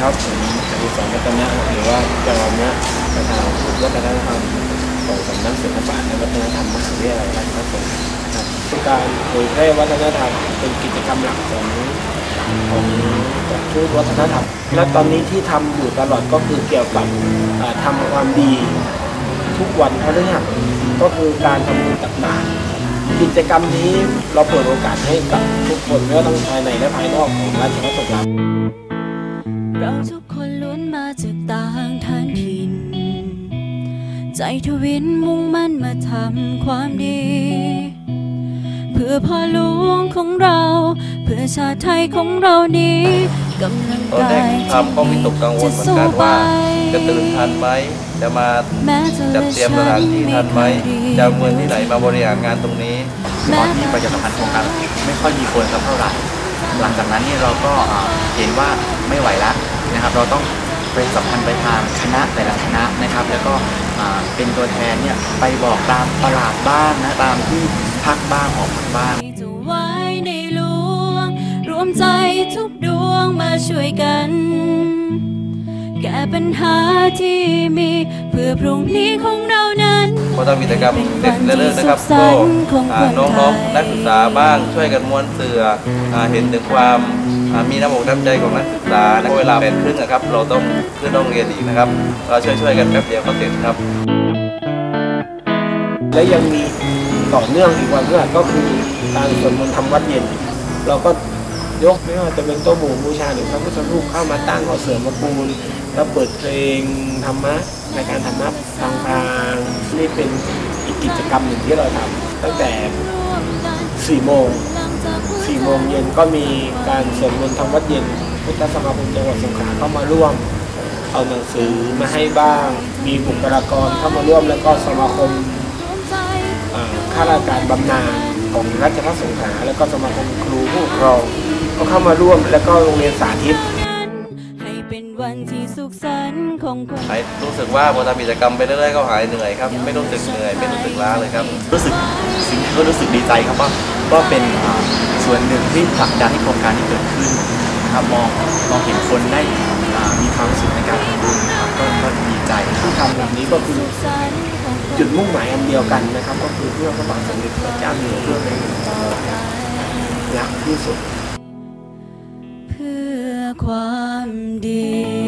ครับผมอดิศรรัตนะหรือว่าจอมเนี่ยประธานวัฒนธรรมของสำนักศิลปะและวัฒนธรรมมหาวิทยาลัยราชภัฏสงขลาครับการเผยแพร่วัฒนธรรมเป็นกิจกรรมหลักของของทูตวัฒนธรรม และตอนนี้ที่ทำอยู่ตลอดก็คือเกี่ยวกับอ่าทำความดีทุกวันพฤหัสก็คือการทำบุญตักบาตรกิจกรรมนี้เราเปิดโอกาสให้กับทุกคนไม่ว่าทั้งภายในและภายนอกของราชพัฒสงขลา เราทุกคนล้วนมาจากต่างฐานถิ่น ใจทวินมุ่งมั่นมาทำความดี เพื่อพ่อหลวงของเรา เพื่อชาติไทยของเรานี้กำลังตอนกาแรกยทำก็วิตกกังวลเหมือนกันว่า จะตื่นทันไหมจะมาแม้จะจัดเตรียมสถานที่ทันไหมจะเอาเงินที่ไหนมาบริหารงานตรงนี้ ตอนที่ประชาสัมพันธ์โครงการไม่ค่อยมีคนสักเท่าไหร่ หลังจากนั้นเนี่ยเราก็อ่าเห็นว่าไม่ไหวแล้ว นะครับ เราต้องไปสัมพันธ์ไปทางคณะแต่ละคณะนะครับ แล้วก็เป็นตัวแทนเนี่ยไปบอกตามตลาดบ้างนะตามที่พักบ้างหอพักบ้างจะไว้ในลวงรวมใจทุกดวงมาช่วยกัน แก้ปัญหาที่มีเพื่อพรุ่งนี้ของเรานั้น ทำกิจกรรมเสร็จแล้วเลิกนะครับก็อ่าน้องๆนักศึกษาบ้างช่วยกันม้วนเสืออ่าเห็นถึงความอ่ามีน้ำอกน้ำใจของนักศึกษานะเวลาแปดครึ่งนะครับ เราต้องขึ้นโรงเรียนอีกนะครับ เราช่วยๆกันแป๊บเดียวก็เสร็จครับ และยังมีต่อเนื่องอีกวันพฤหัสก็คือการสวดมนต์ทำวัดเย็น เราก็ยกไม่ว่าจะเป็นโต๊ะหมู่บูชาหรือพระพุทธรูปเข้ามาตั้งเอาเสริมมาปูนแล้วเปิดเพลงธรรมะ ในการธรรมะทางทางนี่เป็นอีกกิจกรรมหนึ่งที่เราทำตั้งแต่4โมง4โมงเย็นก็มีการสวดมนต์ทำวัดเย็น พุทธสมาคมจังหวัดสงขลาเข้ามาร่วม เอาหนังสือมาให้บ้าง มีบุคลากรเข้ามาร่วม แล้วก็สมาคมข้าราชการบำนาญของราชพัฒสงขลาแล้วก็สมาคมครูผู้ปกครองก็เข้ามาร่วม แล้วก็โรงเรียนสาธิต วันที่สุขสันต์ของคนหายรู้สึกว่าพอทำกิจกรรมไปเรื่อยๆก็หายเหนื่อยครับ ไม่รู้สึกเหนื่อยไม่รู้สึกล้าเลยครับ รู้สึกสิ่งที่ก็รู้สึกดีใจครับว่าว่าเป็นส่วนหนึ่งที่ผลักดันให้โครงการที่เกิดขึ้นนะครับมองมองเห็นคนได้มีความสุขในการทำบุญนะครับก็ก็ดีใจที่ทำแบบนี้ก็คือจุดมุ่งหมายอันเดียวกันนะครับ ก็คือเพื่อพระบาทสมเด็จพระเจ้าอยู่หัวเพื่อในหลวงราหลักที่สุดเพื่อ ความดี